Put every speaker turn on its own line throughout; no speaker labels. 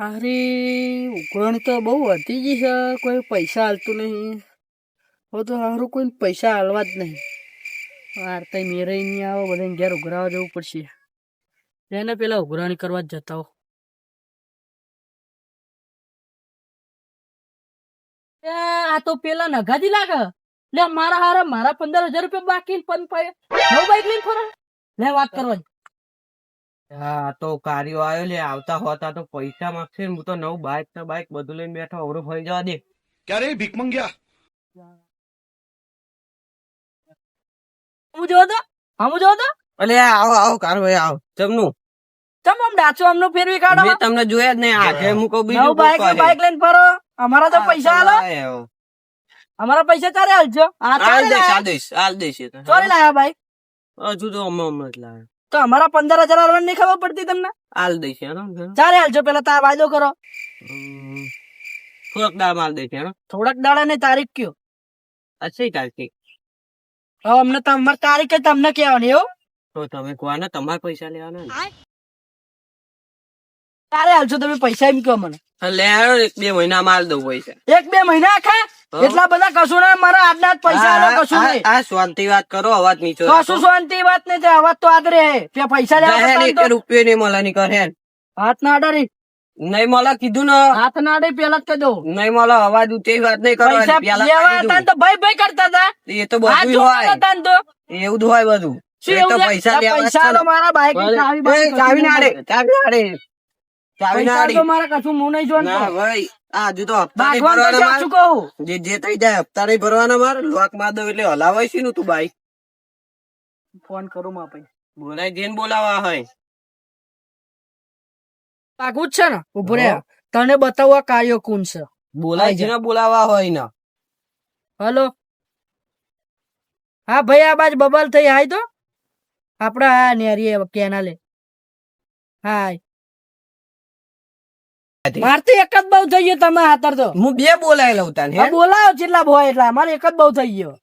અરે ઉઘરણી તો બહુ વધી ગઈ છે. કોઈ પૈસા હાલતું નહીં. હવે તો સારું કોઈ પૈસા હાલવા જ નહીં. વાર્તા મેરે નહીં આવો, બધાને ઘેર ઉઘરાવા જવું પડશે. એને પેલા ઉઘરાણી કરવા જ જતા હો. આ તો પેલા નગાજી લાગે. લે, મારા હારા મારા પંદર હજાર રૂપિયા બાકી પન પાય. નવ બાઈક લઈને ફરે. લે, વાત કરવા
હા તો કાર્યો આવ્યો લે આવતા હોતા તો પૈસા માંગશે હું તો નવું બાઈક ને બાઈક બધું લઈને બેઠો અવરું ફરી જવા દે.
ક્યારે ભીખ મંગ્યા?
હું જોવો હા હું જોવો
અલે આવો આવો કારો ભાઈ આવો. જમનું?
તમ ડાચો અમનો ફેરવી કાઢો?
મેં તમને જોયા જ નહીં આજે હું. કહું બીજું
બાઈક ને બાઈક લઈને ફરો. અમારા તો પૈસા આલો અમારા પૈસા ક્યારે હાલજો. હાલ
દઈશ હાલ દઈશ હાલ દઈશ
ચોરી લાયા બાઈક
હજુ તો હમણાં હમણાં જ લાયા.
તો અમારા પંદર હજાર હાલવાની નહીં ખબર પડતી તમને?
આલ દઈશ
ચારે હાલજો પેલા તાર વાયદો કરો.
થોડાક દાડા માલ દઈશ
થોડાક દાડા ને તારીખ કયો?
અચ્છા તારીખ?
હવે અમને તમારી તારીખ તમને કહેવાની એવું
તો તમે કહો ને તમારે પૈસા લેવાના
તારે હાલજો તમે પૈસા એમ કહો મને.
લે એક બે મહિના માલ દઉં પૈસા.
એક બે મહિના આખા. એટલા બધા કશું ના મારા આજના જ પૈસા આલો કશું નહીં.
આ શાંતિ વાત કરો અવાજ નીચો
કશું શાંતિ વાત નહીં તે અવાજ તો આદરે હે પૈસા લેવા તો.
રૂપિયો નહીં મળે ની કરે.
હાથ ના અડાડી.
નહીં મળે કીધું ને.
હાથ ના અડે પેલા જ કહી
નહીં મળે અવાજ ઊંચી વાત નહીં કરો પેલા
લેવા હતા તો ભાઈ ભાઈ કરતા હતા.
એ તો બધું હોય.
તો.
એવું જ હોય બધું.
શું
એ તો
એવું? છે?
પૈસા લેવા
પૈસા. મારા બાઈક ચાવી
એ, ચાવી ના
મારા કશું હું નહીં જોવાનું
ના ભાઈ આ તો હપ્તા નહીં ભરવાના
સાચું
જે જે થઈ જાય હપ્તા નહીં ભરવાના મારે. લોક માર દઉં એટલે હલાવાય છે ને તું બાઈક
ફોન કરું માં ભાઈ.
બોલાય જેને બોલાવા હોય.
પાકું જ છે ને ઊભો રે તને બતાવવા કાર્યો કોણ છે.
બોલાય જેને બોલાવા હોય ને.
હલો. હા ભાઈ આ બાજ બબલ થઈ હાય તો. આપડે હા નેરી કેનાલે. હાય. માર તો એક જ બહુ થઈ ગયો તમે હાતર તો.
હું બે બોલાય લઉં તને
બોલાયો જેટલા ભોય એટલા. મારે એક જ બહુ થઈ ગયો.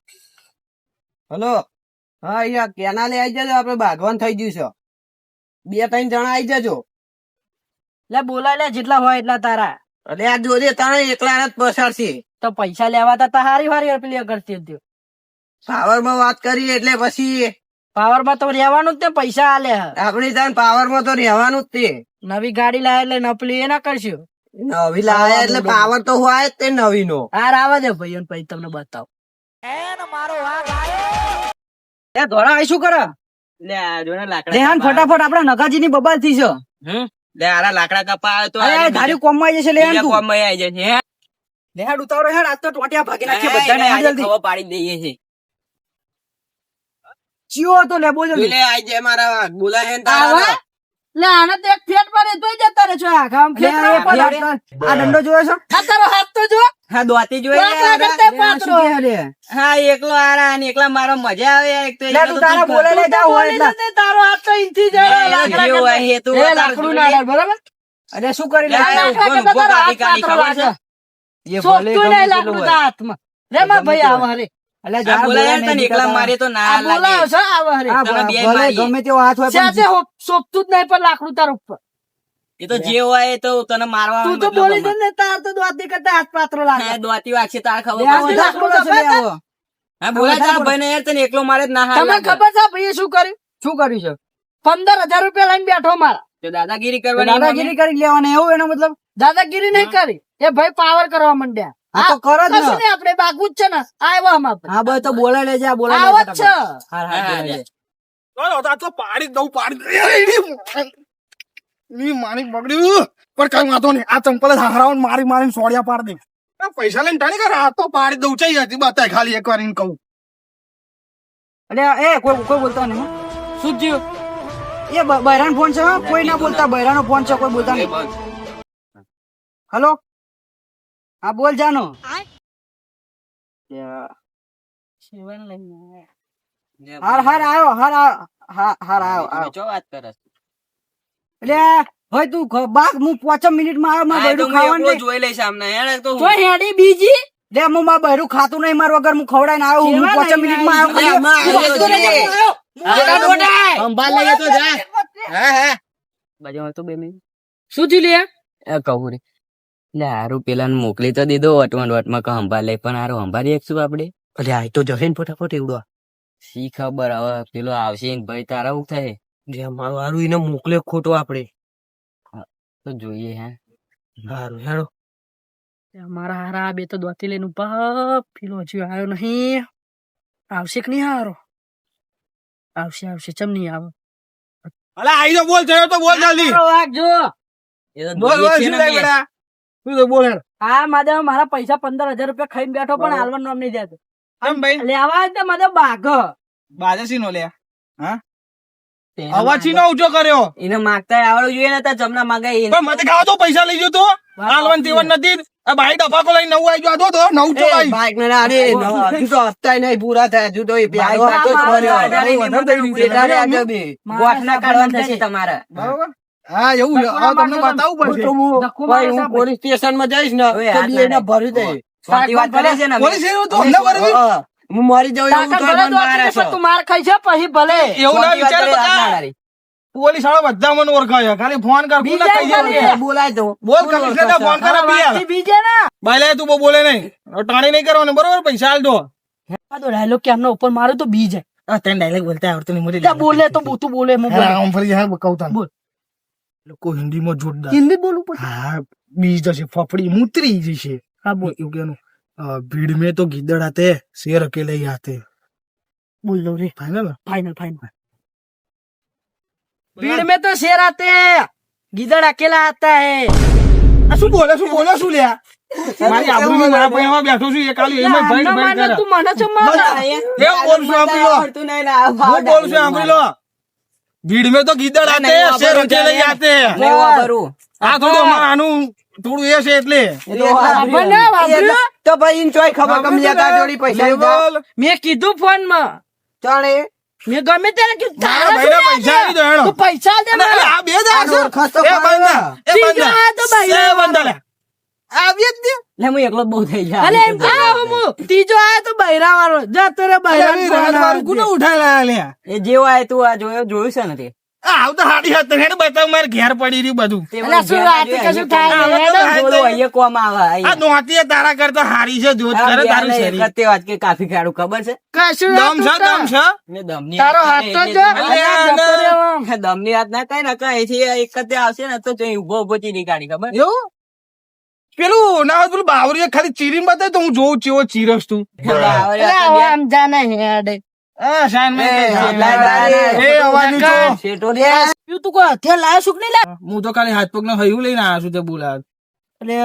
હલો? હા અહીંયા કેનાલે આવી જજો આપડે ભાગવાન થઈ ગયું છે. બે ત્રણ જણા આવી જજો.
લે બોલાય લે જેટલા હોય એટલા તારા.
અરે આ જોજે તારે એકલા જ પસાડશે
તો પૈસા લેવા તા હારી હારી પેલી કરતી હતી.
પાવરમાં વાત કરી એટલે પછી
પાવરમાં તો રહેવાનું જ તે પૈસા આલે
આપણી ત્યાં પાવરમાં તો રહેવાનું જ તે.
નવી ગાડી લાવે એટલે નપલી એ ના કરશું.
નવી લાવે એટલે પાવર તો હોય તે નવી નો
હાર આવે દે ભાઈ પછી તમને બતાવો. એ ધોળા આઈ શું કરે?
લે આ જો ને લાકડા દેહાન
ફટાફટ આપડા નગાજી ની બબાલ થઈ છે
હમ? લે આરા લાકડા કપાય તો
અરે
આ
ધારી કોમમાં જશે લે
બીજા
તું.
કોમમાં આવી જશે છે હે?
લેહાડ ઉતારો હેડ આજ તો ટોટિયા ભાગી
નાખી
બધાને
એ,
જલ્દી.
ખબર પાડી દઈએ છે
ચિયો તો લે બોલ જલ્દી.
લે આઈ જાય મારા બોલા હે તારા?
લે આને તો એક ફેટ પડે તોય જતા રહે આખા ફેટ
લે,
પડે.
ફેટ પડે.
આ દંડો જોયો છો આ તારો હાથ તો જો
હા દોતી જોઈ લે
લાકડા
આરા.
કરતા પાતળો.
હા એકલો આરા અને એકલા મારો મજા આવે એક તો
તું તારા બોલે લે જા હોય એટલા. તારો હાથ તો
લે,
જાય લાકડા
હોય એ તું
લાકડું ના બરાબર અરે શું કરી
લે,
લે
ઊભો ને
કરતા
ઊભો
તારો
કાઢી કાઢી ખબર છે? એ ભલે ગમે
લાકડું
હોય.
રે માં ભાઈ આવો.
એ તો જે હોય તો તને મારવા
તું તો બોલી દે ને તાર તો દોતી કરતા હાથ પાતળો લાગે.
દોતી વાગશે તાર ખબર
લે, આ
પડશે.
લાકડું કપાય તાર?
હા બોલાય યાર તને એકલો મારે જ ના
તમને ખબર છે ભાઈએ શું કર્યું?
શું કર્યું છે?
પંદર હજાર રૂપિયા લઈને બેઠો મારા.
તો દાદાગીરી કરવાની
દાદાગીરી કરી લેવાના એવું એનો મતલબ? દાદાગીરી નહીં કરી. એ ભાઈ પાવર કરવા માંડ્યા.
હા, તો કરો જ ને.
આપણે બાગું જ છે ને. આવ્યો આમ આપણે.
હા ભાઈ તો બોલાય લેજે આ
આવો છે.
તો પાડી દઉં પાડી બગડ્યું પણ કઈ વાંધો નહીં. આ ચંપલ જ મારી મારીને સોડિયા પાડ દે પૈસા લઈને ટાણી કરે? આ તો પાડી દઉં. ચઈ હતી બતાય ખાલી એક વાર એને કહું.
અરે એ કોઈ કોઈ બોલતા નહીં શું થયું એ બ- ફોન છે હો? કોઈ ના બોલતા બહેરાનો ફોન છે કોઈ બોલતા નહીં. હલો? હા બોલ જાનો. હાર હાર આવ્યો હાર હાર આવ્યો
ચો વાત કરે
એટલે હોય તું બાગ હું પાંચ મિનિટમાં આવ્યો મારે બૈરું ખાવાનું.
જોઈ લઈશ આમને. હેડે તો
તો હેડી બીજી. લે હું માં બૈરું ખાતું નહીં માર વગર હું ખવડાવીને આવ્યો હું પાંચ મિનિટમાં આવ્યો.
અંબાલ લઈએ તો જા. હા હા. બાજુમાં તો બે મિનિટ.
શું થયું લે?
એ કહું રે. એટલે હારું પેલા મોકલી તો દીધો વટવણ વટમાં કે લે પણ હારું હંભારી એકશું આપડે
એટલે આ તો જશે ને ફટાફટ એવડો.
શી ખબર હવે પેલો આવશે ને ભાઈ તારા શું થાય?
જે મારું હારું એને મોકલે ખોટો આપણે.
તો જોઈએ હે.
હારું હેડો.
મારા હારા બે તો દોતી લઈને ઊભા પેલો હજુ આવ્યો નહીં. આવશે કે નહીં હારો? આવશે આવશે ચમ નહીં આવે?
અલા આઈ જો બોલ થયો તો બોલ જલ્દી.
તો
બોલ બોલ શું બેટા? શું તો બોલ
હા માધવ મારા પૈસા પંદર હજાર રૂપિયા ખાઈને બેઠો પણ આલવન નામ નહીં દેતો.
કેમ ભાઈ?
લેવા તો માધવ બાઘ.
બાજસી નો લે
તેને
અવાજ નો ઊંચો કર્યો.
એને માગતા આવડવું જોઈએ ને તાર જમના માગે એને.
પણ મતે ખાવા તો પૈસા લઈ ગયો તો. હાલવન તેવન નથી. આ ભાઈ ડફાકો લઈ નવું આવી ગયો. તો નવું ચો આવી
બાઈક ને અરે હજુ તો હપ્તા નહીં પૂરા થયા. હજુ તો એ પ્યારો.
વધારે
થઈ ગયું.
ગોઠના કાઢવાના થશે તમારે.
બરાબર. હા એવું તમને બતાવવું
હું
પડશે.
હું- ભાઈ, હું પોલીસ સ્ટેશનમાં જઈશ ને તો બી. ભરી.
પોલીસ તો અમને
હું. મરી જાઉં એવું તો.
તું ખાઈ છે પછી ભલે.
એવું ના વિચાર. પોલીસવાળા બધા મને ઓળખાય ખાલી ફોન કર કહી.
બોલાય તો.
બોલ કમિશનર ફોન કરે બી
બીજે ના.
તું બહુ બોલે નહીં. ટાણી નહીં કરવાનું બરોબર? પૈસા આલ દો.
આ તો ડાયલોગ કેમનો ઉપર મારું તો બીજ. જાય
આ તને ડાયલોગ બોલતા આવડતું નહીં
ત્યાં બોલે તો તું બોલે હું બોલે.
ફરી હા તને.
બોલ.
લોકો હિન્દીમાં જોરદાર.
હિન્દી બોલવું પડે?
હા બી જશે ફફડી મૂતરી જશે.
હા બોલ.
એવું કેનું ભીડ મે તો ગીદડ હાથે શેર અકેલે હાથે.
બોલ દઉં રે. ફાઈનલ ફાઈનલ ફાઈનલ ભીડ મેં તો શેર આતે ગીદડ અકેલા આતા હે
આ શું બોલે શું બોલે શું લ્યા? મારી આબરૂની મારા ભાઈમાં બેઠો છું એ એમાં ભાઈ ભાઈ કરે.
તું મને ચમ મારા
એ બોલ છું આંબરી લો. બોલ છું આંબરી લો. ભીડ
મેં
તો ગીદર
આતે
છે રચે
લઈ આતે.
આ થોડું આનું થોડું એ છે એટલે.
તો
ભાઈ ઇન્ચોય ખબર કમ લેતા જોડી પૈસા
મેં કીધું ફોનમાં
જાણે
મેં ગમે ત્યારે કીધું તારા
પૈસા આવી દો
તું પૈસા દે મને.
આ બે
દાસ
એ બંદા એ
બંદા
એ બંદા આવી જ
લે હું એકલો બહુ થઈ ગયા
અલે એમ હું ત્રીજો આયો તો બૈરા વાળો જતો રે બૈરા
આવી ઉઠાયેલા લ્યા
એ જેવો આય તું આ જોયો જોયું છે ને તે?
આવ તો હાડી હાથ હેડ બતાવ મારે ઘેર પડી રહ્યું બધું.
તે
શું વાત કશું થાય
અહીંયા
નહીં,
કોમ-
હેડો.
બોલો, અહીંયા કોમ આવે,
આ નોતી તારા કરતા હારી છે જોત કરે તારું શરીર.
એક તે વાત કે કાફી ખાડું ખબર છે?
કશું
દમ છે દમ છે?
દમની
તારો હાથ તો જો
ના.
દમની વાત ના કઈ ના કઈ છે એક જ આવશે ને તો ઊભો ઊભો ચીરી કાઢી ખબર?
એવું? પેલું ના હોય પેલું બાવરીએ ખાલી ચીરીને બતાય તો હું જોઉં ચેવો ચીરસ તું
બાવરે
અલા,
હતા
હવે
બે.
આમ જાને હેડ
આ શાન મેં
એ,
કઈ
જેટલા
જાણે.
જાણે.
એ અવાજ ઊંચો.
શેઠો રે.
તું તું કોઈ હથિયાર લાયો છું કે નહીં લાયો?
હું તો ખાલી હાથ પગ ને હયું લઈને આવ્યો છું તે બોલા
અલે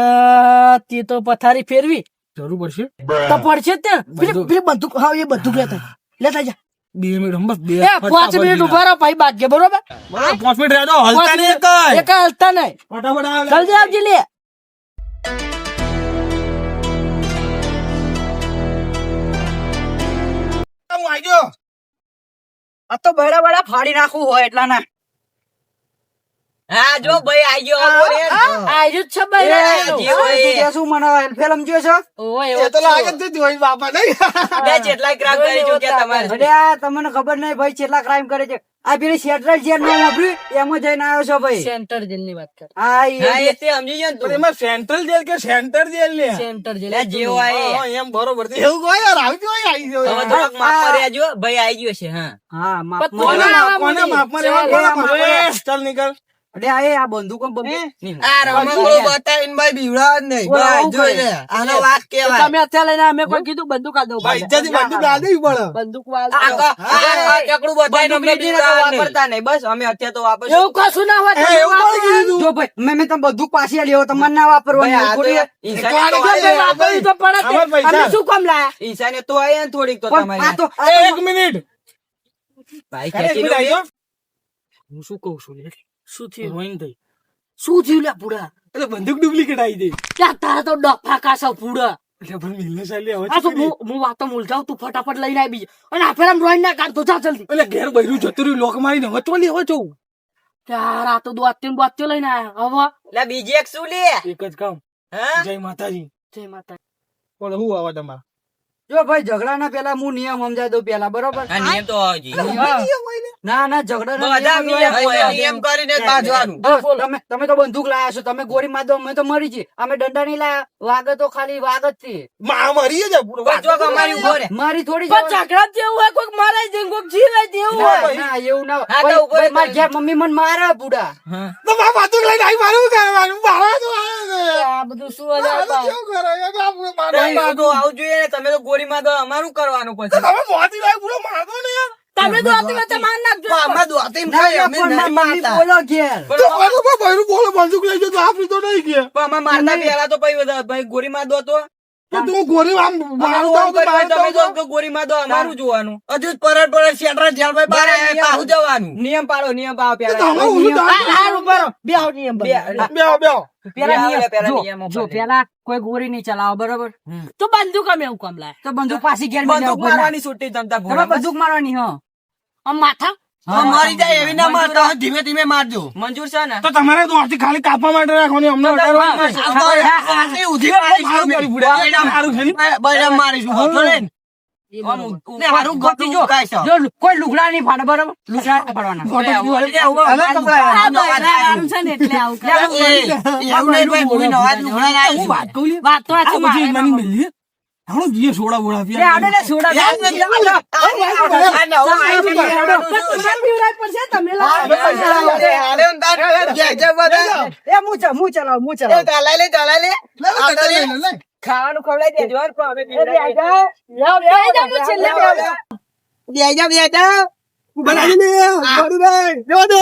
તે તો પથારી ફેરવી
જરૂર પડશે
તો પડશે જ તે પેલી
બંદૂક.
પેલી બંદૂક હા એ બંદૂક લેતા જા. લેતા જા
બે મિનિટ બસ બે
એ પાંચ મિનિટ ઊભા રહો ભાઈ બાદ બરોબર
બરાબર, પાંચ મિનિટ રહેજો હલતા
પાંચ
નહીં
મિનિટ.
કઈ
એક હલતા નહીં
ફટાફટ આવ લે.
જલ્દી આવજે લે
હું આવી ગયો.
આ તો બડા બડા ફાડી નાખવું હોય એટલા ના
હા જો ભાઈ એ.
આયુ છે ભાઈ
જે.
શું મને ફિલ્મ જોયો છો?
ઓય
એ તો લાગે જ નથી બાપા નહીં?
બે જેટલા ક્રાક કરી ચૂક્યા તમારે.
અરે આ તમને ખબર નહીં ભાઈ કેટલા ક્રાઇમ કરે છે. આ પેલી સેન્ટ્રલ જેલનું વાપર્યું એમાં જઈને આવ્યો છો ભાઈ.
સેન્ટર જેલની વાત કર.
હા
એ. તે સમજી ને
પણ એમાં સેન્ટ્રલ જેલ કે સેન્ટર જેલ ને?
Centre jail.
લે, જે હોય
એમ બરોબર છે. એવું કોઈ યાર આવજો આવી ગયો
હવે થોડોક કર્યા જો ભાઈ આવી ગયો છે હા.
હા
માફ
કોને માફ
ચાલ,
રહેવા? કોને માફ ચાલ નીકળ.
અરે આ બંદૂકો
આ રમકડું બતાવીને ભાઈ બીવડાવ નહીં.
બોલો,
બસ
આવું
જોઈ
કરે.
લે આનો વાત કેવાય
તમે અત્યારે લઈને અમે કોઈ કીધું બંદૂક આ દઉં
ભાઈ, ઇજ્જતથી બંદૂક ના દેવી પડે.
બંદૂક વાળ
આ તો- આ- આ ચકડું બતાવીને અમને
બંદૂક લીધી ને તો
બીવડાવ નહીં.
વાપરતા નહીં. બસ અમે અત્યારે તો વાપરશું.
એવું કશું ના હોય
એવું કોણે કીધું?
જો ભાઈ મેં મેં તમે બંદૂક પાછી લેવો તમારે ના વાપરવાનું
તો
પડે. અમે શું કામ લાયા?
ઈશાને તો આયા થોડીક તો તમારી
આ તો
એક મિનિટ.
ભાઈ.
હું શું કહું છું?
શું થયું?
રોઈને થઈ.
શું થયું લે પૂરા?
એટલે બંદૂક ડુપ્લિકેટ આવી ગઈ.
ત્યાં તારા તો ડફા કાસા પૂરા.
એટલે પણ મિલને ચાલી હવે
આ તો હું હું વાતો મુલજાઉં તું ફટાફટ લઈને આવી અને આ ફેર ડ્રોઈંગ ના કાઢ તો જા જલ્દી.
એટલે ઘેર બૈરું જતું રહ્યું લોક મારીને હવે ચોલી જવું
ત્યાર તો દોત્યો બોત્યો લઈને આયા. હવે?
લે બીજી એક શું લે?
એક જ કામ
હા?
જય માતાજી.
જય માતાજી.
બોલો શું આવા તમારા?
જો ભાઈ ઝઘડા ના પેલા હું નિયમ સમજાય દઉં પેલા બરોબર?
નિયમ તો
હા.
ના ના ઝઘડા નિયમ
કરીને
તમે તમે તો બંદૂક લાયા છો તમે ગોળી માર દો અમે તો મરી જઈએ અમે દંડા નહીં લાયા. વાગે તો ખાલી વાગતથી છે.
મરી જ
અમારી
થોડી
ઝઘડા જેવું હોય કોઈક મારે છે કોઈક જીવે તેવું હોય.
ના, એવું ના
હા, તો
હોય.
ઊભો રહે
ભાઈ, મારી ઘેર મમ્મી મને મારે બુડા.
તો મા બાજુ લઈને આવી મારું શું કરવાનું? મારા તો
આ બધું શું
કરે?
તો તમે તો ગોળીમાં તો અમારું કરવાનું પછી.
તમે મોતી લાવી પૂરો મારતો ને યાર.
તમે માર નાખજો.
અમે અમે નહીં મારતા.
બોલો ઘેર.
તો બંદૂક લઈ તો નહીં કે.
પણ અમે મારતા તો તો.
આમ
તમે દો અમારું જોવાનું. હજુ જેલભાઈ બહાર આવ્યા, જવાનું. નિયમ પાડો નિયમ પાડો.
બે નિયમ
બે-.
પેલા
બે પેલા
જો,
નિયમો
જો
પડે.
પેલા કોઈ ગોરી નહીં ચલાવો બરોબર?
તો બંદૂક અમે એવું કામ લાય?
તો બંદૂક પાછી ઘેર
બંદૂક. મારવાની છૂટી
તમે બંદૂક મારવાની હા.
માથા?
મરી જાય એવી ના મારતા ધીમે ધીમે મારજો. મંજૂર છે ને?
તો તમારે તો આથી ખાલી કાપવા માટે રાખવાની અમને
કોઈ લુગડા નહીં ફાડે બરોબર? લુગડા ફાડવાના.
વાત તો
હમણાં જીએ સોડા બોડા
લે, આડે લે, સોડા
પડશે તમે
અરે, અંદાજ. જે, જે બધા.
એ મું ચા- મું ચલાવું,
એ,
ચલાવું.
ચાલાય લે, ચાલાય લે. ખાવાનું ખવડાવી દેજો પણ અમે
એ
પીવડાવીએ.
બે
લાવ,
છેલ્લે
લાવ,
બેજા, બેજા.
બનાવી દે. ગોળુભાઈ, જો દો.